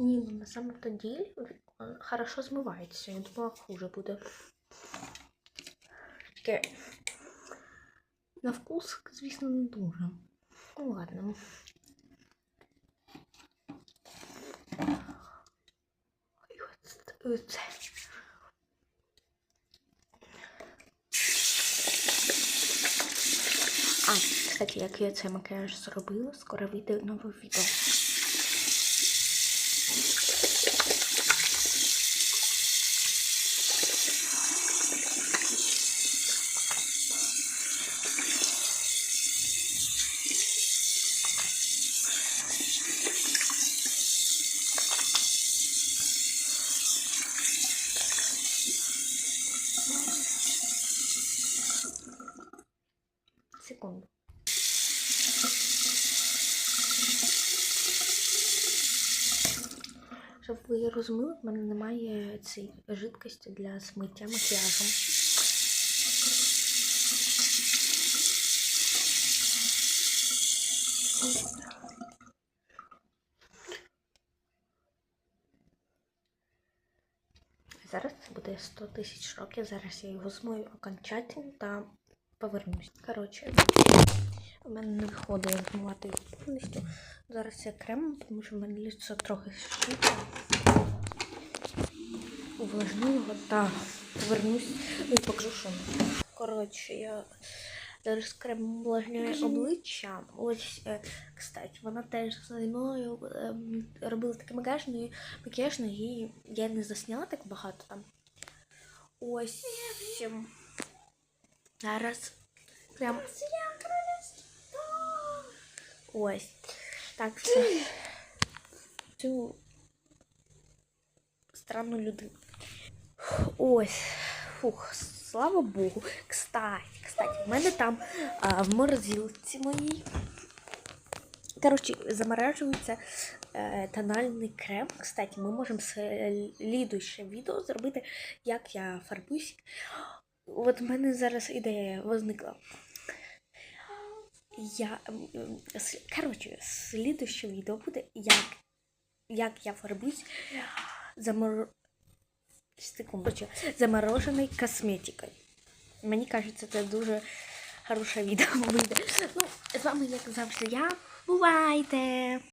Ні, ну на самом-то деле он хорошо змивається. Я думала, хуже буде. Таке. На вкус, звісно, не дуже. Ну ладно. От Це. А, кстати, як я цей макіяж зробила, скоро вийде нове відео. Секунду. Щоб ви розуміли, в мене немає цієї жидкості для смиття макіяжем. Зараз це буде 100 тисяч років. Зараз я його змою окончательно та повернусь. Коротше, у мене не виходить змивати повністю. Зараз я крем, тому що в мене ліцо трохи шито. Увлажню його та повернусь і покажу, що. Коротше, я зараз крем увлажняю обличчя. Ось, е, кстати, вона теж зі мною ем, робила такий макіяж, ну, і макіяж, і я не засняла так багато там. Ось. Зараз крем. Ось. Так що цю странну людину. Ось. Фух, слава Богу. Кстати, кстати, в мене там а, в морозилці моїй. Коротше, заморажується е, тональний крем. Кстати, ми можемо слідуще відео зробити, як я фарбуюсь. От в мене зараз ідея возникла. Я, коротше, слідуще відео буде, як, як я фарбуюсь замор... Секундочку. замороженою косметикою. Мені кажеться, це дуже хороше відео вийде. Ну, з вами, як завжди, я. Бувайте!